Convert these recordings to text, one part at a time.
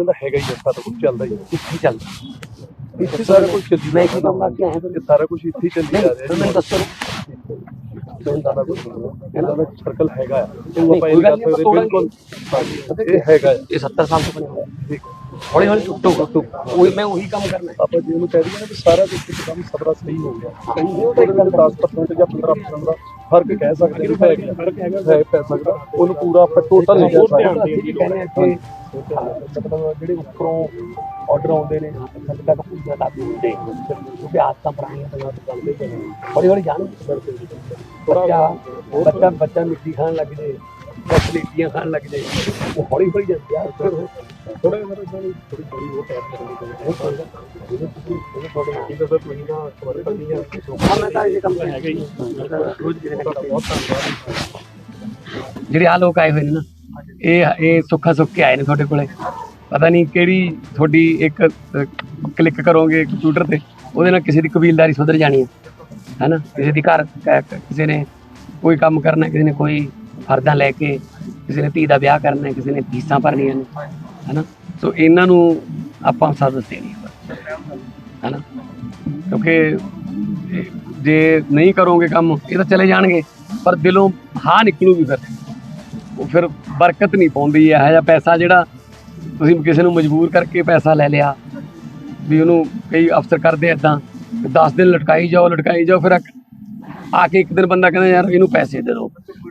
ਤਾਂ ਦਾ ਹੈਗਾ ਹੀ ਸਾਰਾ ਕੁਝ ਚੱਲਦਾ ਹੀ। ਕਿੱਥੇ ਚੱਲਦਾ। ਇੱਥੇ ਸਾਰਾ ਕੁਝ ਚੱਲੀ ਮੈਂ ਕੀ ਕੰਮ ਆਇਆ ਫਿਰ ਇਹ ਸਾਰਾ ਕੁਝ ਇੱਥੇ ਹੀ ਚੱਲੀ ਜਾ ਰਿਹਾ। ਮੈਨੂੰ ਦੱਸੋ। ਇਹਦਾ ਦਾ ਸਰਕਲ ਹੈਗਾ ਆ ਉਹ ਨਹੀਂ, ਆਪਾਂ ਕੋਈ ਇਹ ਗੱਲ ਨਹੀਂ, ਬਿਲਕੁਲ। ਇਹ ਹੈਗਾ। ਇਹ 70 ਸਾਲ ਤੋਂ ਬਣਿਆ ਹੋਇਆ। ਠੀਕ ਹੌਲੀ ਹੌਲੀ ਟੁੱਟੂਗਾ। ਉਹੀ ਮੈਂ ਉਹੀ ਕੰਮ ਕਰਨਾ ਹੈ। ਆਪਾਂ ਜੇ ਉਹਨੂੰ ਕਹਿ ਦਈਏ ਨਾ ਵੀ ਸਾਰਾ ਕੁਝ ਇੱਕਦਮ ਸਬਰਾ ਸਹੀ ਹੋ ਗਿਆ। ਕਹਿੰਦੇ ਉਹਦੇ ਵਿੱਚ 10% ਜਾਂ 15% ਦਾ ਫ਼ਰਕ ਕਹਿ ਸਕਦੇ ਹਾਂ। ਫ਼ਰਕ ਹੈਗਾ ਹੈ ਪੈ ਸਕਦਾ। ਉਹਨੂੰ ਪੂਰਾ ਆਪਾਂ ਟੋਟਲ ਨਹੀਂ ਕਹਿ ਸਕਦੇ ਮਤਲਬ ਜਿਹੜੇ ਉੱਪਰੋਂ ਆਰਡਰ ਆਉਂਦੇ ਨੇ ਥੱਲੇ ਤੱਕ ਪੂਜਾ ਲਾਗੂ ਹੁੰਦੇ ਕਿਉਂਕਿ ਆਦਤਾਂ ਪੁਰਾਣੀਆਂ ਪਈਆਂ ਤੇ ਚੱਲਦੇ ਪਏ ਨੇ। ਹੌਲੀ ਹੌਲੀ ਜਾਣ ਬੱਚਾ ਬੱਚਾ ਬੱਚਾ ਮਿੱਟੀ ਖਾਣ ਲੱਗ ਜੇ ਫੈਸਿਲਿਟੀਆਂ ਖਾਣ ਲੱਗ ਜੇ ਉਹ ਹੌਲੀ ਹੌਲੀ ਜਾਂਦੀ ਆ। ਥੋੜਾ ਜਿਹਾ ਥੋੜੀ ਥੋੜੀ ਥੋੜੀ ਉਹ ਟੈਪ ਕਰਨੀ ਉਹਦੇ ਤੁਸੀਂ ਉਹਦੇ ਤੁਹਾਡੇ ਨਾਲ ਚਾਹੀਦੀ ਤਾਂ ਤੁਸੀਂ ਨਾ ਸਵਾਰੇ ਕਰਨੀ ਆ। ਹਾਂ ਮੈਂ ਤਾਂ ਇਹ ਕੰਮ ਹੈਗਾ ਹੀ। ਰੋਜ਼ ਕਿਸੇ ਨਾ ਕਿਸੇ ਬਹੁਤ ਧੰਨਵਾਦ। ਜਿਹੜੇ ਆ ਲੋਕ ਆਏ ਹੋਏ ਨੇ ਨਾ ਇਹ ਇਹ ਸੁੱਖਾ ਸੁੱਖ ਕੇ ਆਏ ਨੇ ਤੁਹਾਡੇ ਕੋਲੇ। ਪਤਾ ਨਹੀਂ ਕਿਹੜੀ ਤੁਹਾਡੀ ਇੱਕ ਕਲਿੱਕ ਕਰੋਗੇ ਕੰਪਿਊਟਰ ਤੇ, ਉਹਦੇ ਨਾਲ ਕਿਸੇ ਦੀ ਕਬੀਲਦਾਰੀ ਸੁਧਰ ਜਾਣੀ ਹੈ। ਹੈਨਾ? ਕਿਸੇ ਦੀ ਘਰ ਕਿਸੇ ਨੇ ਕੋਈ ਕੰਮ ਕਰਨਾ, ਕਿਸੇ ਨੇ ਕੋਈ ਫਰਦਾਂ ਲੈ ਕੇ, ਕਿਸੇ ਨੇ ਧੀ ਦਾ ਵਿਆਹ ਕਰਨਾ, ਕਿਸੇ ਨੇ ਫੀਸਾਂ ਭਰਨੀਆਂ ਨੇ। ਹੈਨਾ? ਸੋ ਇਹਨਾਂ ਨੂੰ ਆਪਾਂ ਸਾਥ ਦੇਣੀ ਹੈ ਹੈਨਾ? ਕਿਉਂਕਿ ਜੇ ਨਹੀਂ ਕਰੋਗੇ ਕੰਮ, ਇਹ ਤਾਂ ਚਲੇ ਜਾਣਗੇ, ਪਰ ਦਿਲੋਂ ਹਾਂ ਨਿਕਲੂਗੀ ਫਿਰ। ਫਿਰ ਬਰਕਤ ਨਹੀਂ ਪਾਉਂਦੀ ਇਹੋ ਜਿਹਾ ਪੈਸਾ ਜਿਹੜਾ ਤੁਸੀਂ ਕਿਸੇ ਨੂੰ ਮਜਬੂਰ ਕਰਕੇ ਪੈਸਾ ਲੈ ਲਿਆ, ਵੀ ਉਹਨੂੰ ਕਈ ਅਫਸਰ ਕਰਦੇ ਇਦਾਂ 10 ਦਿਨ ਲਟਕਾਈ ਜਾਓ ਲਟਕਾਈ ਜਾਓ, ਫਿਰ ਆ- ਕੇ ਇੱਕ ਦਿਨ ਬੰਦਾ ਕਹਿੰਦਾ ਯਾਰ ਇਹਨੂੰ ਪੈਸੇ ਦੇ ਦਿਓ।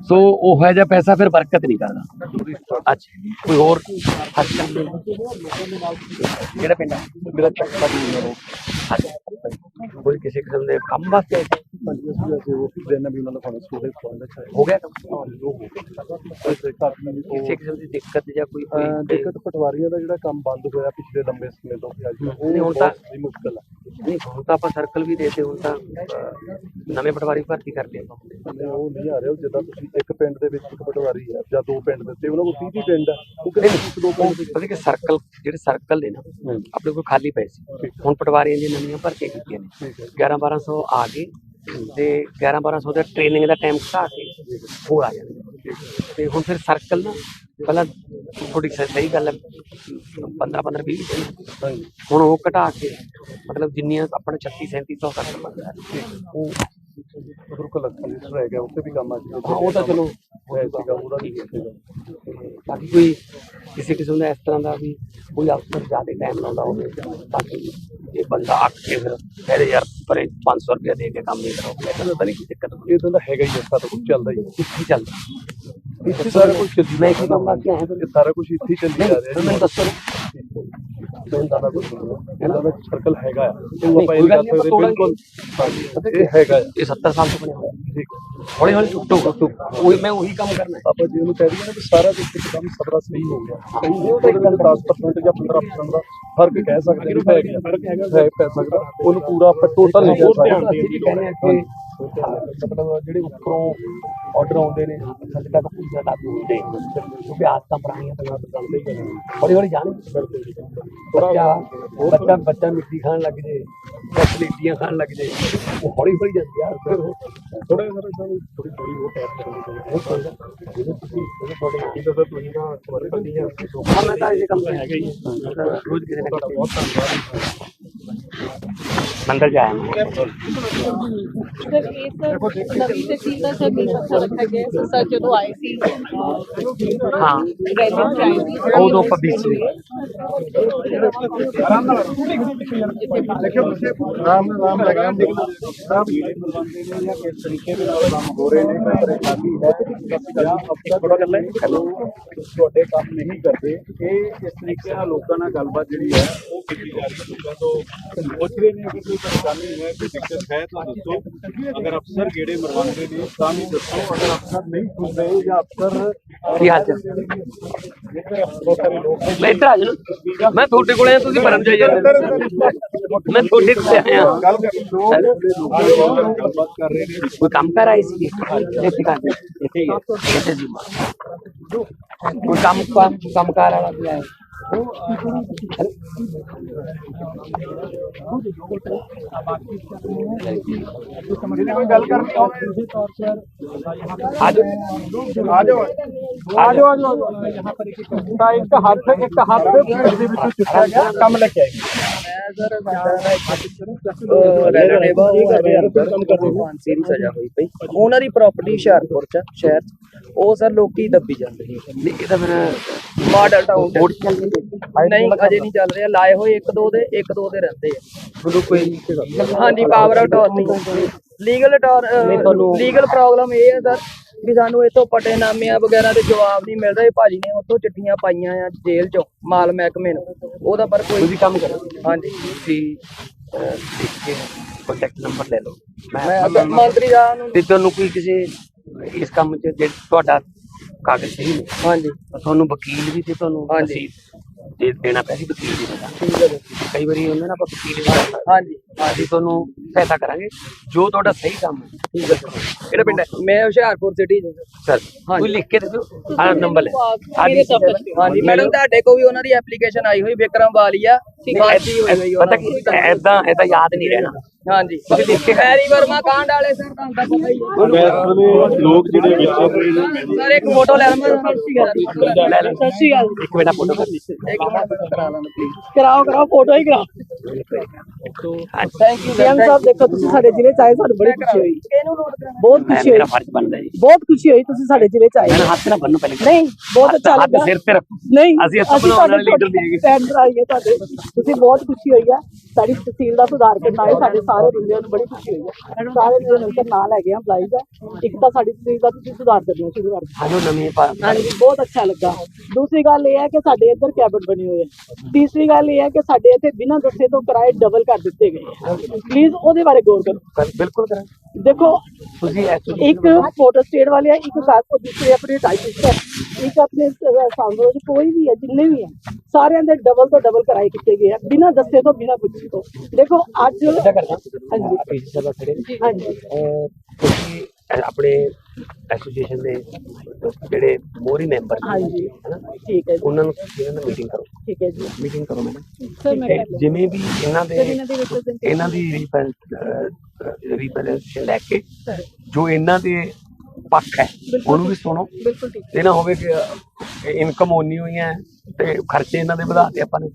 ਸੋ ਉਹ ਜਿਹਾ ਪੈਸਾ ਫਿਰ ਬਰਕਤ ਨਹੀਂ ਕਰਦਾ। ਅੱਛਾ ਕੋਈ ਹੋਰ ਹੱਥ ਪਿੰਡ ਮੇਰਾ ਚੱਕਾ ਦੀ ਕੋਈ ਕਿਸੇ ਕਿਸਮ ਦੇ ਕੰਮ ਵਾਸਤੇ ਆਏ ਸੀ? ਪੰਜ ਅਸੀਂ ਅਸੀਂ ਉਹ ਦਿਨ ਵੀ ਉਹਨਾਂ ਦਾ ਫੋਨ ਸਟੂਡੈਂਟ ਫੋਨ ਦਾ ਚਾਹੀਦਾ ਹੋ ਗਿਆ ਕੰਮ ਉਹ ਹੋ ਕਿਸੇ ਕਿਸਮ ਦੀ ਦਿੱਕਤ ਜਾਂ ਕੋਈ ਕੋਈ ਦਿੱਕਤ ਪਟਵਾਰੀਆਂ ਦਾ ਜਿਹੜਾ ਕੰਮ ਬੰਦ ਹੋਇਆ ਪਿਛਲੇ ਲੰਬੇ ਸਮੇਂ ਤੋਂ ਅੱਜ ਉਹ ਹੁਣ ਤਾਂ- ਮੁਸ਼ਕਲ ਹੈ ਨਹੀਂ ਹੁਣ ਤਾਂ ਆਪਾਂ ਸਰਕਲ ਵੀ ਦੇਤੇ ਹੁਣ ਤਾਂ ਨਵੇਂ ਪਟਵਾਰੀ ਭਰਤੀ ਕਰਦੇ ਆਪਾਂ ਉਹ ਨਹੀਂ ਆ ਰਿਹਾ ਜਿੱਦਾਂ ਤੁਸੀਂ ਇੱਕ ਪਿੰਡ ਦੇ ਵਿੱਚ ਇੱਕ ਪਟਵਾਰੀ ਹੈ ਜਾਂ ਦੋ ਪਿੰਡ ਦੇ ਤੇ ਉਹਨਾਂ ਕੋਲ 30 30 ਪਿੰਡ ਹੈ ਉਹ ਕਹਿੰਦੇ ਦੋ ਪਿੰਡ ਦੇ ਕਿ ਸਰਕਲ ਜਿਹੜੇ ਸਰਕਲ ਨੇ ਨਾ ਆਪਣੇ ਕੋਲ ਖਾਲੀ ਪਏ ਸੀ ਹੁਣ ਪਟਵਾਰੀਆਂ ਦੀਆਂ ਨਵੀਆਂ ਭਰਤੀਆਂ ਕੀਤੀਆਂ ਨੇ ਠੀਕ ਹੈ 11 1200 ਆ ਗਏ ਤੇ 11 1200 ਦਾ ਟ੍ਰੇਨਿੰਗ ਦਾ ਟਾਈਮ ਘਟਾ ਕੇ ਹੋਰ ਆ ਜਾਣਗੇ ਤੇ ਹੁਣ ਫਿਰ ਸਰਕਲ ਨਾ ਪਹਿਲਾਂ ਥੋੜੀ ਸਹੀ ਗੱਲ ਹੈ 15 15 20 ਹਾਂਜੀ। ਹੁਣ ਉਹ ਘਟਾ ਕੇ ਮਤਲਬ ਜਿੰਨੀਆਂ ਆਪਣਾ 36 3700 ਸਰਕਲ ਬਣਦਾ ਹੈ ਉਹ ਬਿਲਕੁਲ ਲੱਖਾਂ ਲੀਟਰ ਰਹਿ ਗਿਆ ਉੱਥੇ ਵੀ ਕੰਮ ਅੱਜ ਹਾਂ ਉਹ ਤਾਂ ਚਲੋ ਹੋਇਆ ਸੀਗਾ ਉਹਦਾ ਵੀ ਸੀਗਾ। ਤੇ ਬਾਕੀ ਕੋਈ ਕਿਸੇ ਕਿਸਮ ਦਾ ਇਸ ਤਰ੍ਹਾਂ ਦਾ ਵੀ ਕੋਈ ਅਫਸਰ ਜ਼ਿਆਦਾ ਟਾਈਮ ਲਾਉਂਦਾ ਹੋਵੇ ਤਾਂ ਕਿ ਇਹ ਬੰਦਾ ਅੱਕ ਕੇ ਫਿਰ ਕਹਦੇ ਯਾਰ ਪਰੇ 500 ਰੁਪਏ ਦੇ ਕੇ ਕੰਮ ਨਹੀਂ ਕਰੋਗੇ ਤਾਂ ਤਾਂ ਨਹੀਂ ਕੋਈ ਦਿੱਕਤ ਇਹ ਤਾਂ ਦਾ ਹੈਗਾ ਹੀ ਆ, ਸਾਰਾ ਕੁਝ ਚੱਲਦਾ ਹੀ ਆ। ਕਿੱਥੇ ਚੱਲਦਾ। ਇੱਥੇ ਸਾਰਾ ਕੁਝ ਚੱਲੀ ਮੈਂ ਕੀ ਕੰਮ ਫਿਰ? ਇਹ ਸਾਰਾ ਕੁਝ ਇੱਥੇ ਹੀ ਚੱਲੀ ਜਾ ਰਿਹਾ ਫਿਰ ਮੈਨੂੰ ਦੱਸੋ। ਸਾਰਾ ਕੁਝ ਇਹਦਾ ਦਾ ਸਰਕਲ ਹੈਗਾ ਆ। ਉਹ ਆਪਾਂ ਇਹ ਗੱਲ ਸਕਦੇ ਬਿਲਕੁਲ ਇਹ ਹੈਗਾ ਆ। ਇਹ 70 ਸਾਲ ਤੋਂ ਬਣਿਆ ਹੋਇਆ। ਠੀਕ ਹੌਲੀ ਹੌਲੀ ਟੁੱਟੂਗਾ ਉਹੀ ਮੈਂ ਉਹੀ ਕੰਮ ਕਰਨਾ ਹੈ। ਆਪਾਂ ਜੇ ਉਹਨੂੰ ਕਹਿ ਦਈਏ ਨਾ ਵੀ ਸਾਰਾ ਕੁਝ ਇੱਕਦਮ ਸਬਰਾ ਸਹੀ ਹੋ ਗਿਆ। ਉਹਦੇ ਵਿੱਚ 10% ਜਾਂ 15% ਦਾ ਫ਼ਰਕ ਕਹਿ ਸਕਦੇ ਹਾਂ ਫ਼ਰਕ ਹੈਗਾ। ਹੈ ਪੈ ਸਕਦਾ ਉਹਨੂੰ ਪੂਰਾ ਆਪਾਂ ਟੋਟਲ ਨਹੀਂ ਕਹਿ ਸਕਦੇ ਅਸੀਂ ਕਹਿੰਦੇ ਹਾਂ ਕਿ ਮਤਲਬ ਜਿਹੜੇ ਉੱਪਰੋਂ ਆਰਡਰ ਆਉਂਦੇ ਨੇ ਥੱਲੇ ਤੱਕ ਪੂਜਾ ਲਾਗੂ ਹੁੰਦੇ ਕਿਉਂਕਿ ਆਦਤਾਂ ਪੁਰਾਣੀਆਂ ਤੇ ਚੱਲਦੇ ਹੀ ਨੇ। ਹੌਲੀ ਹੌਲੀ ਜਾਣ ਬੱਚਾ ਬੱਚਾ ਬੱਚਾ ਮਿੱਟੀ ਖਾਣ ਲੱਗ ਜੇ ਫੈਸਿਲਿਟੀਆਂ ਖਾਣ ਲੱਗ ਜੇ ਉਹ ਹੌਲੀ ਹੌਲੀ ਜਾਂਦੀ ਆ ਥੋੜਾ ਜਿਹਾ ਥੋੜੀ ਥੋੜੀ ਥੋੜੀ ਉਹ ਟੈਪ ਕਰਨੀ ਚਾਹੀਦੀ ਜਦੋਂ ਤੁਸੀਂ ਉਹਦੇ ਤੁਹਾਡੇ ਨਾਲ ਹੈ ਤਾਂ ਤੁਸੀਂ ਨਾ ਸਵਾਰੇ ਕਰਨੀ ਆ ਹਾਂ ਮੈਂ ਤਾਂ ਇਹ ਕੰਮ ਹੈਗਾ ਹੀ ਰੋਜ਼ ਕਿਸੇ ਨਾ ਕਿਸੇ ਬਹੁਤ ਧੰਨਵਾਦ ਮੰਦਰ ਜਾਇਆ ਮੈਂ ਸਰ ਇਹ ਸਰ ਨਵੀਂ ਤਹਿਸੀਲ ਦਾ ਸਰ ਮੇਰਾ ਪਤਾ ਰੱਖਿਆ ਗਿਆ ਹੈ। ਸਰ ਜਦੋਂ ਆਏ ਸੀ ਹਾਂ ਰੈਲੀ ਚ ਆਏ ਸੀ ਉਦੋਂ ਆਪਾਂ ਵਿੱਚ ਸੀ। ਰਾਮ ਰਾਮ ਲਗਾਮ ਸਭ ਬੰਦੇ ਨੇ ਜਾਂ ਕਿਸ ਤਰੀਕੇ ਦੇ ਨਾਲ ਕੰਮ ਹੋ ਰਹੇ ਨੇ ਕੋਈ ਪਰੇਸ਼ਾਨੀ ਹੈ ਜਾਂ ਅਫਸਰ ਬੜਾ ਗੱਲ ਹੈ ਤੁਹਾਡੇ ਕੰਮ ਨਹੀਂ ਕਰਦੇ ਇਹ ਇਸ ਤਰੀਕੇ ਨਾਲ ਲੋਕਾਂ ਨਾਲ ਗੱਲਬਾਤ ਜਿਹੜੀ ਹੈ ਉਹ ਕੀਤੀ ਜਾ ਰਹੀ ਹੈ ਲੋਕਾਂ ਤੋਂ ਪੁੱਛ ਰਹੇ ਨੇ ਕਿ ਕੋਈ ਪਰੇਸ਼ਾਨੀ ਹੈ ਕੋਈ ਦਿੱਕਤ ਹੈ ਤਾਂ ਦੱਸੋ ਅਗਰ ਅਫਸਰ ਗੇੜੇ ਮਰਵਾਉਂਦੇ ਨੇ ਤਾਂ ਵੀ ਦੱਸੋ ਅਗਰ ਅਫਸਰ ਨਹੀਂ ਸੁਣ ਰਹੇ ਜਾਂ ਅਫਸਰ ਕੀ ਹਾਲ ਚਾਲ? ਜੇਕਰ ਬਹੁਤ ਸਾਰੇ ਲੋਕ ਨੇ ਮੈਂ ਇੱਧਰ ਆ ਜਾਣਾ ਮੈਂ ਤੁਹਾਡੇ ਕੋਲੇ ਆ ਤੁਸੀਂ ਬਰਨ ਜਾਈ ਜਾਂਦੇ ਮੈਂ ਤੁਹਾਡੇ ਕੋਲੇ ਆਇਆ ਗੱਲ ਕਰ ਲੋਕ ਗੱਲਬਾਤ ਕਰ ਰਹੇ ਨੇ ਕੋਈ ਕੰਮ ਕਰ ਆਈ ਸੀ ਇੱਥੇ ਕਰ ਇੱਥੇ ਹੀ ਹੈ। ਇੱਥੇ ਜੀ ਕੋਈ ਕੰਮ ਕੰਮ ਕੰਮਕਾਰ ਵਾਲਾ ਵੀ ਆਇਆ ਜਿਹਨੇ ਕੋਈ ਗੱਲ ਕਰਨੀ ਹੋਵੇ ਆ ਜਾਓ ਆ ਜਾਓ ਆ ਜਾਓ ਆ ਜਾਓ ਤਾਂ ਇੱਕ ਹੱਥ ਇੱਕ ਹੱਥ ਫਾਂਸੀ ਦੀ ਸਜ਼ਾ ਹੋਈ ਪਈ। ਉਹਨਾਂ ਦੀ ਪ੍ਰਾਪਰਟੀ ਹੁਸ਼ਿਆਰਪੁਰ ਚ ਸ਼ਹਿਰ ਚ। ਉਹ ਸਰ ਲੋਕੀ ਦੱਬੀ ਜਾਂਦੇ ਸੀ ਨਹੀਂ ਇਹ ਤਾਂ ਫਿਰ ਮਾਡਲ ਟਾਊਨ ਨਹੀਂ ਅਜੇ ਨਹੀਂ ਚੱਲ ਰਿਹਾ। ਲਾਏ ਹੋਏ ਇੱਕ ਦੋ ਦੇ ਇੱਕ ਦੋ ਦੇ ਰਹਿੰਦੇ ਆ। ਹਾਂਜੀ power of attorney legal legal problem ਇਹ ਹੈ ਸਰ ਵੀ ਸਾਨੂੰ ਇਥੋਂ ਪਟੇਨਾਮਿਆਂ ਵਗੈਰਾ ਦੇ ਜਵਾਬ ਨਹੀਂ ਮਿਲ ਰਹੇ ਭਾਜੀ ਨੇ ਉੱਥੋਂ ਚਿੱਠੀਆਂ ਪਾਈਆਂ ਆ ਜੇਲ੍ਹ ਚੋਂ ਮਾਲ ਮਹਿਕਮੇ ਨੂੰ। ਉਹਦਾ ਪਰ ਕੋਈ ਤੁਸੀਂ ਕੰਮ ਕਰੋ। ਹਾਂਜੀ। ਤੁਸੀਂ ਕੰਟੈਕਟ ਨੰਬਰ ਲੈ ਲਓ। ਮੈਂ ਮੰਤਰੀ ਸਾਹਿਬ ਨੂੰ ਤੇ ਤੁਹਾਨੂੰ ਕੋਈ ਕਿਸੇ ਇਸ ਕੰਮ 'ਚ ਜੇ ਤੁਹਾਡਾ ਕਾਗਜ਼ ਸਹੀ ਨੇ ਹਾਂਜੀ। ਤੁਹਾਨੂੰ ਵਕੀਲ ਵੀ ਤੇ ਤੁਹਾਨੂੰ ਹਾਂਜੀ। ਦੇ ਦੇਣਾ ਪੈਸੀ ਵਕੀਲ ਦੀ ਠੀਕ ਹੈ ਕਈ ਵਾਰੀ ਉਹਨਾਂ ਨਾਲ ਆਪਾਂ ਵਕੀਲ ਵੀ ਹਾਂਜੀ। ਅਸੀਂ ਤੁਹਾਨੂੰ ਸਹਾਇਤਾ ਕਰਾਂਗੇ। ਜੋ ਤੁਹਾਡਾ ਸਹੀ ਕੰਮ ਹੈ ਠੀਕ ਹੈ ਕਿਹੜਾ ਪਿੰਡ ਹੈ? ਮੈਂ ਹੁਸ਼ਿਆਰਪੁਰ ਸਿਟੀ ਚ ਸਰ ਕੋਈ ਲਿਖ ਕੇ ਦੇ ਦਿਓ। ਆਹ ਨੰਬਰ ਦਫ਼ਤਰ ਚ। ਹਾਂਜੀ ਮੈਡਮ ਤੁਹਾਡੇ ਵੀ ਉਹਨਾਂ ਦੀ ਐਪਲੀਕੇਸ਼ਨ ਆਈ ਹੋਈ ਵਿਕਰਮ ਵਾਲੀਆ ਫਾਂਸੀ ਹੋਈ ਹੋਈ ਪਤਾ ਕੀ ਦੀ ਐਦਾਂ ਐਦਾਂ ਯਾਦ ਨਹੀਂ ਰਹਿਣਾ। ਹਾਂਜੀ। ਤੁਸੀਂ ਲਿਖ ਕੇ ਹੈਰੀ ਵਰਮਾ ਕਾਂਡ ਵਾਲੇ ਸਰ ਤੁਹਾਨੂੰ ਤਾਂ ਪਤਾ ਹੀ ਹੈ ਲੋਕ ਜਿਹੜੇ ਵਿੱਚ ਸਰ ਇੱਕ ਫੋਟੋ ਲੈ ਲਵਾਂ। ਲੈ ਲੈ ਸਤਿ ਸ਼੍ਰੀ ਅਕਾਲ। ਇੱਕ ਮਿੰਟ ਫੋਟੋ ਕਰ। ਇੱਕ ਮਿੰਟ ਕਰਾ ਲੈਣਾ ਪਲੀਜ਼ ਕਰਾਓ ਕਰਾਓ ਫੋਟੋ ਹੀ ਕਰਾਓ। ਹਾਂਜੀ ਥੈਂਕ ਯੂ ਸੀਐਮ ਸਾਹਿਬ। ਦੇਖੋ ਤੁਸੀਂ ਸਾਡੇ ਜ਼ਿਲ੍ਹੇ ਚ ਆਏ ਸਾਨੂੰ ਬੜੀ ਖੁਸ਼ੀ ਹੋਈ। ਬਹੁਤ ਖੁਸ਼ੀ ਹੋਈ। ਮੇਰਾ ਫਰਜ਼ ਬਣਦਾ ਜੀ। ਬਹੁਤ ਖੁਸ਼ੀ ਹੋਈ ਤੁਸੀਂ ਸਾਡੇ ਜ਼ਿਲ੍ਹੇ ਚ ਆਏ। ਮੈਂ ਹੱਥ ਨਾ ਬੰਨੋ ਪਹਿਲੇ। ਨਹੀਂ ਬਹੁਤ ਅੱਛਾ ਹੱਥ ਲੱਗਾ। ਸਿਰ ਤੇ ਰੱਖੋ। ਨਹੀਂ ਅਸੀਂ ਇੱਥੋਂ ਬਣਾਉਣ ਵਾਲੇ ਲੀਡਰ ਨਹੀਂ ਹੈਗੇ। ਸਟੈਂਡ ਆਈਏ ਤੁਹਾਡੇ। ਤੁਸੀਂ ਬਹੁਤ ਖੁਸ਼ੀ ਹੋਈ ਆ। ਸਾਡੀ ਤਹਿਸੀਲ ਦਾ ਸੁਧਾਰ ਕਰਨਾ ਹੈ ਸਾਡੇ ਸਾਰੇ ਬੰਦਿਆਂ ਨੂੰ ਬੜੀ ਖੁਸ਼ੀ ਹੋਈ ਆ। ਸਾਰੇ ਮੇਰੇ ਮਿਲ ਕੇ ਨਾਂ ਲੈ ਗਏ ਆ ਦਾ। ਇੱਕ ਤਾਂ ਸਾਡੀ ਤਹਿਸੀਲ ਦਾ ਤੁਸੀਂ ਸੁਧਾਰ ਕਰਨਾ ਸ਼ੁਰੂ ਕਰ ਦਿੱਤਾ। ਸਾਨੂੰ ਨਵੀਂ ਪਾ ਹਾਂਜੀ ਬਹੁਤ ਅੱਛਾ ਲੱਗਾ। ਦੂਸਰੀ ਗੱਲ ਇਹ ਹੈ ਕਿ ਸਾਡੇ ਇੱਧਰ ਕੈਬਨ ਬਣੇ ਹੋਏ ਆ। ਤੀਸਰੀ ਗੱਲ ਇਹ ਹੈ ਕਿ ਸਾਡੇ ਇੱਥੇ ਬਿਨਾਂ ਦੱਸੇ ਤੋਂ ਕਿਰਾਏ ਡਬਲ ਕਰ ਦਿੱਤੇ ਗਏ। ਪਲੀਜ਼ ਉਹਦੇ ਬਾਰੇ ਗੌਰ ਕਰੋ। ਬਿਲਕੁਲ ਕਰਾਂਗੇ। ਦੇਖੋ ਤੁਸੀਂ ਇੱਕ ਫੋਟੋ ਸਟੇਟ ਵਾਲੇ ਆ ਇੱਕ ਕਾਰ ਕੋ ਦੂਸਰੇ ਆਪਣੇ ਟਾਈਪਿਸਟ ਹੈ। ਇੱਕ ਆਪਣੇ ਸਾਹਮਣੇ ਕੋਈ ਵੀ ਹੈ ਜਿੰਨੇ ਵੀ ਹੈ ਸਾਰਿਆਂ ਦੇ ਡਬਲ ਤੋਂ ਡਬਲ ਕਰਾਈ ਕੀਤੇ ਗਏ ਆ ਬਿਨਾਂ ਦੱਸੇ ਤੋਂ ਬਿਨਾਂ ਪੁੱਛੇ ਤੋਂ। ਦੇਖੋ ਅੱਜ ਹਾਂਜੀ। ਹਾਂਜੀ। ਤੁਸੀਂ ਆਪਣੇ ਐਸੋਸੀਏਸ਼ਨ ਦੇ ਜਿਹੜੇ ਮੋਰੀ ਮੈਂਬਰ ਨੇ ਹਾਂਜੀ। ਠੀਕ ਹੈ ਜੀ। ਉਹਨਾਂ ਨੂੰ ਇਹਨਾਂ ਨਾਲ ਮੀਟਿੰਗ ਕਰੋ। ਠੀਕ ਹੈ ਜੀ। ਮੀਟਿੰਗ ਕਰੋ ਮੈਡਮ। ਸਰ ਮੈਂ ਜਿਵੇਂ ਵੀ ਇਹਨਾਂ ਦੇ ਇਹਨਾਂ ਦੀ ਦੀ ਰਿਪਰੈਜ਼ੈਂਟੇਸ਼ਨ ਲੈ ਕੇ ਜੋ ਇਹਨਾਂ ਦੇ ਪੱਖ ਹੈ। ਉਹਨੂੰ ਵੀ ਸੁਣੋ। ਬਿਲਕੁਲ ਠੀਕ। ਇਹ ਨਾ ਹੋਵੇ ਕਿ ਇਨਕਮ ਓਨੀ ਹੋਈ ਹੈ ਤੇ ਖਰਚੇ ਇਹਨਾਂ ਦੇ ਵਧਾਤੇ ਆਪਾਂ ਨੇ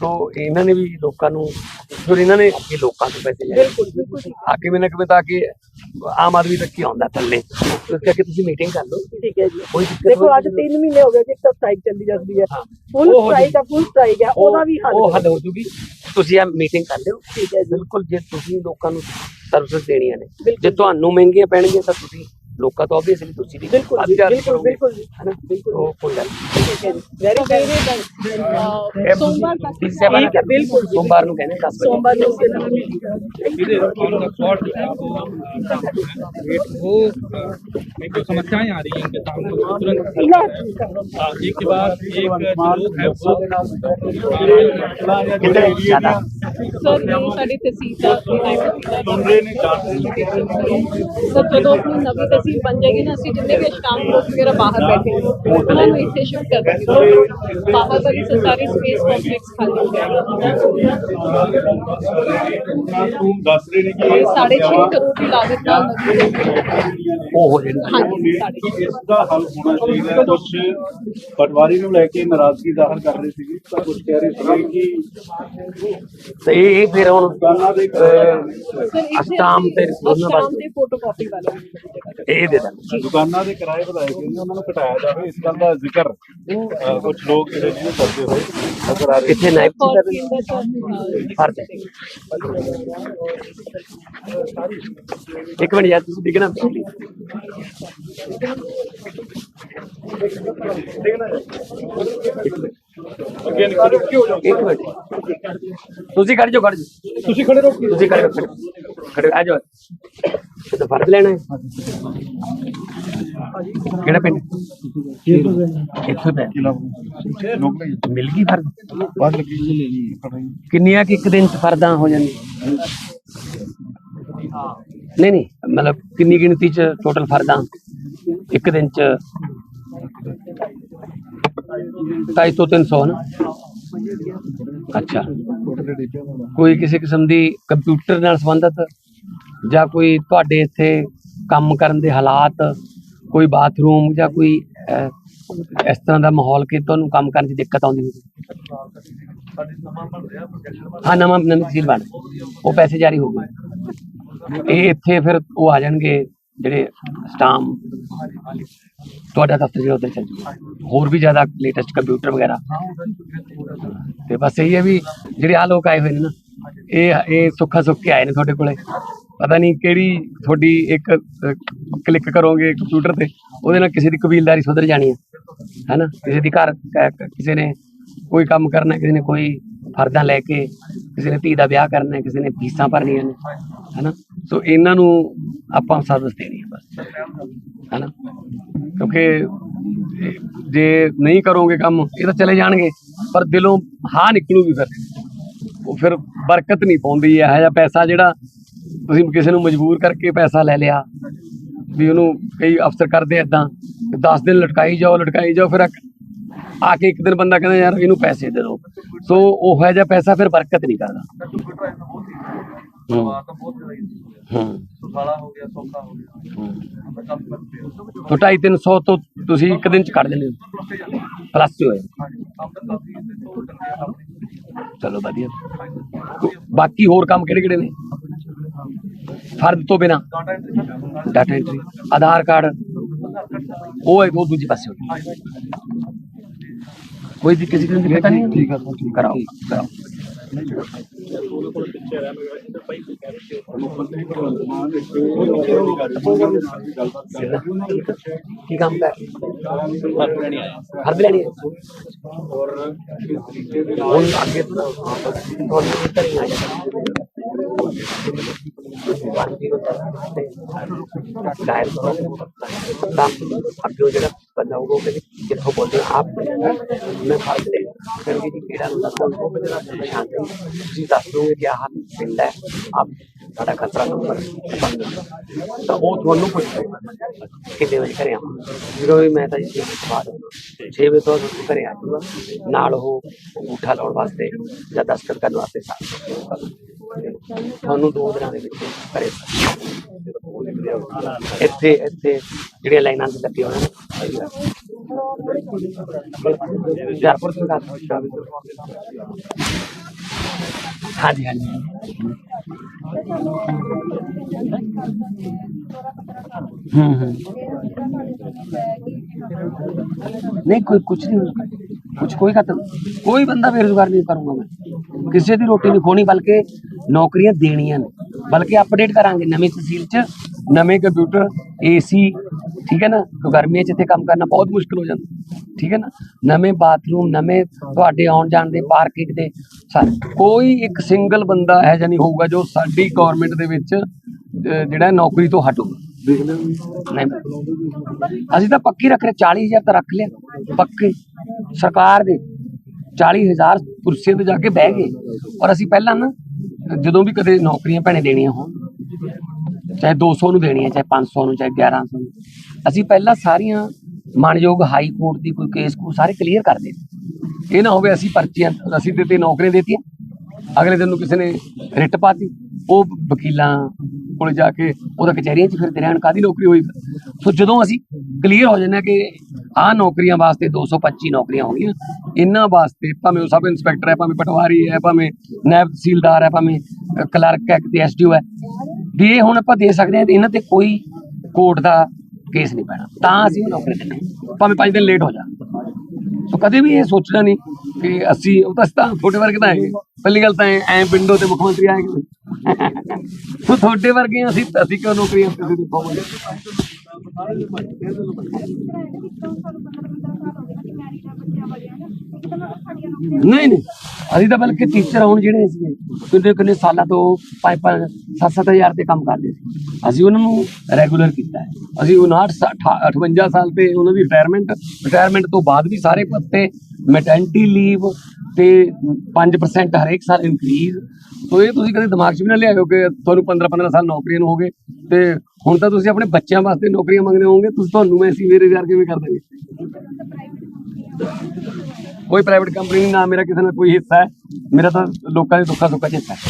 ਤੋਂ ਇਹਨਾਂ ਨੇ ਵੀ ਲੋਕਾਂ ਨੂੰ ਫਿਰ ਇਹਨਾਂ ਨੇ ਅੱਗੇ ਲੋਕਾਂ ਤੋਂ ਪੈਸੇ ਲੈ ਬਿਲਕੁਲ ਬਿਲਕੁਲ ਆ ਕਿਵੇਂ ਨਾ ਕਿਵੇਂ ਤਾਂ ਕਿ ਆਮ ਆਦਮੀ ਤੱਕ ਹੀ ਆਉਂਦਾ ਥੱਲੇ। ਇਸ ਕਰਕੇ ਤੁਸੀਂ ਮੀਟਿੰਗ ਕਰ ਲਓ। ਠੀਕ ਹੈ ਜੀ। ਕੋਈ ਦਿੱਕਤ ਦੇਖੋ ਅੱਜ 3 ਮਹੀਨੇ ਹੋ ਗਏ ਜੀ ਇੱਕ ਸਟ੍ਰਾਈਕ ਚੱਲਦੀ ਜਾਂਦੀ ਹੈ। ਫੁੱਲ ਸਟ੍ਰਾਈਕ ਹੈ ਫੁੱਲ ਸਟ੍ਰਾਈਕ ਹੈ ਉਹਦਾ ਵੀ ਹੱਲ ਉਹ ਹੱਲ ਹੋ ਜੂਗੀ। ਤੁਸੀਂ ਇਹ ਮੀਟਿੰਗ ਕਰ ਲਿਓ। ਠੀਕ ਹੈ ਜੀ। ਬਿਲਕੁਲ ਜੇ ਤੁਸੀਂ ਲੋਕਾਂ ਨੂੰ ਸਰਵਿਸ ਦੇਣੀਆਂ ਨੇ। ਜੇ ਤੁਹਾਨੂੰ ਮਹਿੰਗੀਆਂ ਪੈਣਗੀਆਂ ਤਾਂ ਤੁਸੀਂ ਲੋਕਾਂ ਤੋਂ ਆਬਵੀਅਸਲੀ ਤੁਸੀਂ ਵੀ ਬਿਲਕੁਲ ਵੱਧ ਜੀ, charge ਬਿਲਕੁਲ ਕਰੋਗੇ। ਬਿਲਕੁਲ ਜੀ ਹਨਾ ਬਿਲਕੁਲ ਉਹ ਕੋਈ ਗੱਲ ਨਹੀਂ। ਠੀਕ ਹੈ ਜੀ ਵੈਰੀ ਵੈਰੀ ਇਹ ਸੋਮਵਾਰ ਤੱਕ ਤੁਸੀਂ ਸੇਵਾ ਨਾ ਕਰੋ। ਬਿਲਕੁਲ। ਸੋਮਵਾਰ ਨੂੰ ਕਹਿੰਦੇ 10 ਵਜੇ ਸੋਮਵਾਰ ਨੂੰ ਉਸਕੇ ਨਾਲ meeting वो मेरे को समस्याएं आ रही हैं इनके सामने वो तुरंत हल ना, कर रहे हैं। हाँ, एक के बाद एक जो लोग हैं वो ਕਿਤੇ ਏਰੀਆ ਦੀਆਂ ਸਰ ਇਹ ਸਾਡੀ ਤਹਿਸੀਲ ਦਾ ਕਮਰੇ ਨੇ ਚਾਰ ਸਰ ਜਦੋਂ ਆਪਣੀ ਨਵੀਂ ਤਹਿਸੀਲ ਬਣ ਜਾਏਗੀ ਨਾ ਅਸੀਂ ਜਿੰਨੇ ਵੀ ਸ਼ਾਮ ਲੋਕ ਵਗੈਰਾ ਬਾਹਰ ਬੈਠੇ ਨੇ ਉਹਨਾਂ ਨੂੰ ਇੱਥੇ ਸ਼ਿਫਟ ਕਰ ਦਾਂਗੇ ਬਾਹਰ ਵਾਲੀ ਸਰਕਾਰੀ ਸਪੇਸ ਕੰਪਲੈਕਸ ਖਾਲੀ ਹੋ ਜਾਏਗਾ ਤੂੰ ਦੱਸ ਰਹੇ ਨੇ ਕਿ ਇਹ ਸਾਢੇ ਛੇ ਕਰੋੜ ਦੀ ਲਾਗਤ ਨਾਲ ਨਵੀਂ ਤਹਿਸੀਲ ਉਹ ਹੋ ਜਾਣੀ ਹਾਂਜੀ ਸਾਢੇ ਛੇ ਕਿ ਇਸ ਦਾ ਹੱਲ ਹੋਣਾ ਚਾਹੀਦਾ ਕੁਝ ਪਟਵਾਰੀ ਨੂੰ ਲੈ ਕੇ ਨਾਰਾਜ਼ਗੀ ਜ਼ਾਹਰ ਕਰ ਰਹੇ ਸੀਗੇ ਤਾਂ ਕੁਝ ਕਹਿ ਰਹੇ ਸੀਗੇ ਕਿ ਤੇ ਇਹ ਇਹ ਫਿਰ ਹੁਣ ਦੁਕਾਨਾਂ ਦੇ ਸਰ ਅਸਟਾਮ ਤੇ ਉਹਨਾਂ ਅਸਟਾਮ ਬਸ ਤੇ ਫੋਟੋਕਾਪੀ ਵਾਲਾ ਇਹ ਦੇ ਦਾਂਗੇ। ਦੁਕਾਨਾਂ ਦੇ ਕਿਰਾਏ ਵਧਾਏ ਗਏ ਨੇ ਉਹਨਾਂ ਨੂੰ ਘਟਾਇਆ ਜਾਵੇ ਇਸ ਗੱਲ ਦਾ ਜ਼ਿਕਰ ਕੁਝ ਲੋਕ ਜਿਹੜੇ ਨੇ ਕਰਦੇ ਹੋਏ ਨਜ਼ਰ ਆ ਰਹੇ ਇੱਥੇ ਨਾਇਬ ਜੀ ਸਰ ਫਰਜ਼ ਹੈ ਇੱਕ ਮਿੰਟ ਯਾਰ ਤੁਸੀਂ ਦਿਖਣਾ ਅੱਗੇ ਨਿਕਲੋ ਕਿਉਂ ਜਾਓ। ਇੱਕ ਮਿੰਟ। ਤੁਸੀਂ ਖੜ ਜਾਓ ਖੜ ਜਾਓ। ਤੁਸੀਂ ਖੜੇ ਰਹੋ। ਤੁਸੀਂ ਖੜੇ ਖੜੇ ਖੜੇ ਆ ਜਾਓ। ਇਹ ਫਰਜ਼ ਲੈਣਾ ਹੈ। ਕਿਹੜਾ ਪਿੰਡ? ਇੱਥੇ ਪੈ ਨਹੀਂ ਮਿਲ ਗਈ ਫਰਜ਼? ਕਿੰਨੀਆਂ ਕਿ ਇੱਕ ਦਿਨ ਚ ਫਰਦਾਂ ਹੋ ਜਾਂਦੀਆਂ? ਨਹੀਂ ਨਹੀਂ, ਮਤਲਬ ਕਿੰਨੀ ਗਿਣਤੀ ਚ ਟੋਟਲ ਫਰਦਾਂ ਇੱਕ ਦਿਨ ਚ ਢਾਈ ਤੋਂ 300 ਨਾ? ਅੱਛਾ। ਕੋਈ ਕਿਸੇ ਕਿਸਮ ਦੀ ਕੰਪਿਊਟਰ ਨਾਲ ਸੰਬੰਧਿਤ ਜਾਂ ਕੋਈ ਤੁਹਾਡੇ ਇੱਥੇ ਕੰਮ ਕਰਨ ਦੇ ਹਾਲਾਤ, ਕੋਈ ਬਾਥਰੂਮ ਜਾਂ ਕੋਈ ਇਸ ਤਰ੍ਹਾਂ ਦਾ ਮਾਹੌਲ ਕਿ ਤੁਹਾਨੂੰ ਕੰਮ ਕਰਨ 'ਚ ਦਿੱਕਤ ਆਉਂਦੀ ਹੋਵੇ? ਹਾਂ, ਨਵਾਂ ਨਵੀਂ ਤਹਿਸੀਲ ਬਣ ਉਹ ਪੈਸੇ ਜਾਰੀ ਹੋ ਗਏ। ਇਹ ਇੱਥੇ ਫਿਰ ਉਹ ਆ ਜਾਣਗੇ ਜਿਹੜੇ ਸਟਾਮ। ਤੁਹਾਡਾ ਦਫ਼ਤਰ ਜਿਹੜਾ ਉੱਧਰ ਚੱਲ ਜੂਗਾ। ਹੋਰ ਵੀ ਜ਼ਿਆਦਾ ਲੇਟੈਸਟ ਕੰਪਿਊਟਰ ਵਗੈਰਾ। ਤੇ ਬਸ ਇਹ ਹੈ ਵੀ ਜਿਹੜੇ ਆ ਲੋਕ ਆਏ ਹੋਏ ਨੇ ਨਾ, ਇਹ ਇਹ ਸੁੱਖਾ ਸੁੱਖ ਕੇ ਆਏ ਨੇ ਤੁਹਾਡੇ ਕੋਲੇ। ਪਤਾ ਨਹੀਂ ਕਿਹੜੀ ਤੁਹਾਡੀ ਇੱਕ ਕਲਿੱਕ ਕਰੋਗੇ ਕੰਪਿਊਟਰ ਤੇ, ਉਹਦੇ ਨਾਲ ਕਿਸੇ ਦੀ ਕਬੀਲਦਾਰੀ ਸੁਧਰ ਜਾਣੀ ਹੈ, ਹੈਨਾ? ਕਿਸੇ ਦੀ ਘਰ ਕਿਸੇ ਨੇ ਕੋਈ ਕੰਮ ਕਰਨਾ ਕਿਸੇ ਨੇ ਕੋਈ ਫਰਜ਼ਾਂ ਲੈ ਕੇ, ਕਿਸੇ ਨੇ ਧੀ ਦਾ ਵਿਆਹ ਕਰਨਾ ਕਿਸੇ ਨੇ ਫੀਸਾਂ ਭਰਨੀਆਂ ਨੇ, ਹੈਨਾ? ਸੋ ਇਹਨਾਂ ਨੂੰ ਆਪਾਂ ਸਰਵਿਸ ਦੇਣੀ ਹੈ ਬਸ, ਹੈਨਾ? ਕਿਉਂਕਿ ਜੇ ਨਹੀਂ ਕਰੋਗੇ ਕੰਮ, ਇਹ ਤਾਂ ਚਲੇ ਜਾਣਗੇ, ਪਰ ਦਿਲੋਂ ਹਾਂ ਨਿਕਲੂਗੀ ਫਿਰ। ਉਹ ਫਿਰ ਬਰਕਤ ਨਹੀਂ ਪਾਉਂਦੀ, ਇਹੋ ਜਿਹਾ ਪੈਸਾ ਜਿਹੜਾ ਤੁਸੀਂ ਕਿਸੇ ਨੂੰ ਮਜਬੂਰ ਕਰਕੇ ਪੈਸਾ ਲੈ ਲਿਆ ਵੀ ਉਹਨੂੰ ਕਈ ਅਫਸਰ ਕਰਦੇ ਏਦਾਂ 10 ਦਿਨ ਲਟਕਾਈ ਜਾਓ ਲਟਕਾਈ ਜਾਓ ਫਿਰ ਆ ਕੇ ਇੱਕ ਦਿਨ ਬੰਦਾ ਕਹਿੰਦਾ ਯਾਰ ਇਹਨੂੰ ਪੈਸੇ ਦੇ ਦਿਓ। ਸੋ ਉਹ ਹੈ ਜਿਹਾ ਪੈਸਾ ਫਿਰ ਬਰਕਤ ਨਹੀਂ ਕਰਦਾ। ਹੂੰ। ਹੂੰ। ਤੋਂ ਢਾਈ ਤਿੰਨ ਸੌ ਤੋਂ ਤੁਸੀਂ ਇੱਕ ਦਿਨ ਚ ਕੱਢ ਲੈਂਦੇ ਹੋ। ਪਲੱਸ ਹੋਏ ਚਲੋ ਵਧੀਆ। ਬਾਕੀ ਹੋਰ ਕੰਮ ਕਿਹੜੇ ਕਿਹੜੇ ਨੇ? ਫਰਦ ਤੋਂ ਬਿਨਾ ਡਾਟਾ ਐਂਟਰੀ ਆਧਾਰ ਕਾਰਡ ਉਹ ਹੈ ਉਹ ਦੂਜੇ ਪਾਸੇ ਹੋ ਗਿਆ। ਕੋਈ ਦਿੱਕਤ ਕਿਸੇ ਦੀ ਦਿੱਕਤ ਨਹੀਂ ਠੀਕ ਹੈ ਕਰਾਓ ਕਰਾਓ। ਕੀ ਕੰਮ ਕਰ ਫਰਦ ਲੈਣੀ ਆਇਆ ਫਰਦ ਲੈਣੀ ਹੈ ਹੁਣ ਅੱਗੇ ਤੋਂ ਤੁਹਾਨੂੰ ਹੀ ਆ ਜਾਣਾ डायल करो अब जो जगह बंदा होगा कि जिसको बोलते हैं आप मैं फर्क ले ਗਰਮੀ ਦੀ ਕਿਹੜਾ ਹੁੰਦਾ ਤੁਹਾਨੂੰ ਪਰੇਸ਼ਾਨ ਨਹੀਂ ਤੁਸੀਂ ਦੱਸ ਦੋਗੇ ਕਿ ਆਹ ਪਿੰਡ ਹੈ ਆਪ ਸਾਡਾ ਖਤਰਾ ਨੰਬਰ ਤਾਂ ਉਹ ਤੁਹਾਨੂੰ ਪੁੱਛੇਗਾ ਕਿੰਨੇ ਵਜੇ ਘਰੇ ਆਵਾਂ। ਜਦੋਂ ਵੀ ਮੈਂ ਤਾਂ ਜੀ ਬਾਅਦ 6 ਵਜੇ ਤੋਂ ਤੁਸੀਂ ਘਰੇ ਆ ਜਾਊਗਾ। ਨਾਲ ਉਹ ਉਠਾ ਲਾਉਣ ਵਾਸਤੇ ਜਾਂ ਦਸਤਕ ਕਰਨ ਵਾਸਤੇ ਸਾਥ ਤੁਹਾਨੂੰ ਦੋ ਦਿਨਾਂ ਦੇ ਵਿੱਚ ਘਰੇ ਇੱਥੇ ਇੱਥੇ ਜਿਹੜੀਆਂ ਲਾਈਨਾਂ ਤੇ ਲੱਗੀਆਂ ਹੋਈਆਂ हाँ जी हाँ जी हम्म हम्म नहीं, कोई कुछ नहीं कुछ कोई खत्म, कोई बंदा बेरोजगार नहीं करूँगा मैं। किसी की रोटी नहीं खोनी, बल्कि नौकरियाँ देनिया ने। ਬਲਕਿ ਅਪਡੇਟ ਕਰਾਂਗੇ ਨਵੀਂ ਤਹਿਸੀਲ 'ਚ, ਨਵੇਂ ਕੰਪਿਊਟਰ ਏਸੀ ਠੀਕ ਹੈ ਨਾ? ਕਿਉਂਕਿ ਗਰਮੀਆਂ 'ਚ ਇੱਥੇ ਕੰਮ ਕਰਨਾ ਬਹੁਤ ਮੁਸ਼ਕਲ ਹੋ ਜਾਂਦਾ। ਠੀਕ ਹੈ ਨਾ? ਨਵੇਂ ਬਾਥਰੂਮ ਨਵੇਂ ਤੁਹਾਡੇ ਆਉਣ ਜਾਣ ਦੇ ਪਾਰਕਿੰਗ ਦੇ। ਕੋਈ ਇੱਕ ਸਿੰਗਲ ਬੰਦਾ ਹੈ ਜਾਂ ਹੋਊਗਾ ਜੋ ਸਾਡੀ ਗਵਰਨਮੈਂਟ ਦੇ ਵਿੱਚ ਜਿਹੜਾ ਨੌਕਰੀ ਤੋਂ ਹਟੂਗਾ ਅਸੀਂ ਤਾਂ ਪੱਕੀ ਰੱਖ ਰਹੇ 40000 ਤਾਂ ਰੱਖ ਲਿਆ। ਪੱਕੇ। ਸਰਕਾਰ ਦੇ 40000 ਕੁਰਸੀਆਂ ਤੇ ਜਾ ਕੇ ਬਹਿ ਗਏ। ਔਰ ਅਸੀਂ ਪਹਿਲਾਂ ਨਾ ਜਦੋਂ ਵੀ ਕਦੇ ਨੌਕਰੀਆਂ ਭੈਣੇ ਦੇਣੀਆਂ ਹੋਣ, ਚਾਹੇ 200 ਨੂੰ ਦੇਣੀਆਂ ਚਾਹੇ 500 ਨੂੰ, ਚਾਹੇ 1100 ਨੂੰ, ਅਸੀਂ ਪਹਿਲਾਂ ਸਾਰੀਆਂ ਮਾਨਯੋਗ ਹਾਈ ਕੋਰਟ ਦੀ ਕੋਈ ਕੇਸ ਕੋ ਸਾਰੇ ਕਲੀਅਰ ਕਰਦੇ ਇਹ ਨਾ ਹੋਵੇ ਅਸੀਂ ਪਰਚੀਆਂ, ਅਸੀਂ ਦਿੱਤੀ, ਨੌਕਰੀਆਂ ਦੇਤੀਆਂ, ਅਗਲੇ ਦਿਨ ਨੂੰ ਕਿਸੇ ਨੇ ਰਿਟ ਪਾਤੀ, ਉਹ ਵਕੀਲਾਂ ਕੋਲ ਜਾ ਕੇ ਉਹਦਾ ਕਚਹਿਰੀਆਂ 'ਚ ਫਿਰਦੇ ਰਹਿਣ ਕਾਦੀ ਨੌਕਰੀ ਹੋਈ ਸੋ ਜਦੋਂ ਅਸੀਂ ਕਲੀਅਰ ਹੋ ਜਾਂਦੇ ਹਾਂ ਕਿ ਆਹ ਨੌਕਰੀਆਂ ਵਾਸਤੇ 225 ਨੌਕਰੀਆਂ ਹੋਣਗੀਆਂ ਇਹਨਾਂ ਵਾਸਤੇ ਭਾਵੇਂ ਉਹ ਸਬ ਇੰਸਪੈਕਟਰ ਹੈ, ਭਾਵੇਂ ਪਟਵਾਰੀ ਹੈ, ਭਾਵੇਂ ਨਾਇਬ ਤਹਿਸੀਲਦਾਰ ਹੈ, ਭਾਵੇਂ ਕਲਰਕ ਹੈ ਤੇ ਐਸਡੀਓ ਹੈ। ਵੀ ਹੁਣ ਆਪਾਂ ਦੇ ਸਕਦੇ ਹਾਂ ਇਹਨਾਂ ਤੇ ਕੋਈ ਕੋਰਟ ਦਾ ਕੇਸ ਨਹੀਂ ਪੈਣਾ। ਤਾਂ ਅਸੀਂ ਉਹ ਨੌਕਰੀ ਦਿੰਦੇ ਭਾਵੇਂ 5 ਦਿਨ ਲੇਟ ਹੋ ਜਾਣ। ਸੋ ਕਦੇ ਵੀ ਇਹ ਸੋਚਣਾ ਨਹੀਂ ਕਿ ਅਸੀਂ ਉਹ ਤਾਂ ਅਸੀਂ ਤਾਂ ਤੁਹਾਡੇ ਵਰਗੇ ਤਾਂ ਹੈਗੇ। ਪਹਿਲੀ ਗੱਲ ਤਾਂ ਐ ਪਿੰਡੋਂ ਤੇ ਮੁੱਖ ਮੰਤਰੀ ਆਏ ਸੋ ਤੁਹਾਡੇ ਵਰਗੇ ਅਸੀਂ ਅਸੀਂ ਕਿਉਂ ਨੌਕਰੀਆਂ ਕਿਸੇ ਦੀ ਪਾਵਾਂਗੇ ਨਹੀਂ ਨਹੀਂ। ਅਸੀਂ ਤਾਂ ਬਲਕਿ ਟੀਚਰ ਆਉਣ ਜਿਹੜੇ ਸੀ ਕਿੰਨੇ ਕਿੰਨੇ ਸਾਲਾਂ ਤੋਂ ਪੰਜ ਪੰਜ, ਸੱਤ ਸੱਤ ਹਜ਼ਾਰ ਤੇ ਕੰਮ ਕਰਦੇ ਸੀ। ਅਸੀਂ ਉਹਨਾਂ ਨੂੰ ਰੈਗੂਲਰ ਕੀਤਾ ਹੈ। ਅਸੀਂ 59 58 ਸਾਲ ਤੇ ਉਹਨਾਂ ਦੀ ਰਿਟਾਇਰਮੈਂਟ ਰਿਟਾਇਰਮੈਂਟ ਤੋਂ ਬਾਅਦ ਵੀ ਸਾਰੇ ਪੱਤੇ ਮੈਟਰਨਿਟੀ ਲੀਵ ਤੇ 5% ਹਰੇਕ ਸਾਲ ਇਨਕਰੀਜ਼ ਸੋ ਇਹ ਤੁਸੀਂ ਕਦੇ ਦਿਮਾਗ 'ਚ ਵੀ ਨਾ ਲਿਆਇਓ ਕਿ ਤੁਹਾਨੂੰ 15 15 ਸਾਲ ਨੌਕਰੀਆਂ ਨੂੰ ਹੋ ਗਏ ਤੇ ਹੁਣ ਤਾਂ ਤੁਸੀਂ ਆਪਣੇ ਬੱਚਿਆਂ ਵਾਸਤੇ ਨੌਕਰੀਆਂ ਮੰਗਦੇ ਹੋਗੇ ਤੁਸੀਂ ਤੁਹਾਨੂੰ ਮੈਂ ਸੀ ਬੇਰੁਜ਼ਗਾਰ ਕਿਵੇਂ ਕਰ ਦਾਂਗੇ? ਕੋਈ ਪ੍ਰਾਈਵੇਟ ਕੰਪਨੀ ਨਾ ਮੇਰਾ ਕਿਸੇ ਨਾਲ ਕੋਈ ਹਿੱਸਾ ਹੈ। ਮੇਰਾ ਤਾਂ ਲੋਕਾਂ ਦੇ ਦੁੱਖਾਂ ਸੁੱਖਾਂ 'ਚ ਹਿੱਸਾ ਹੈ।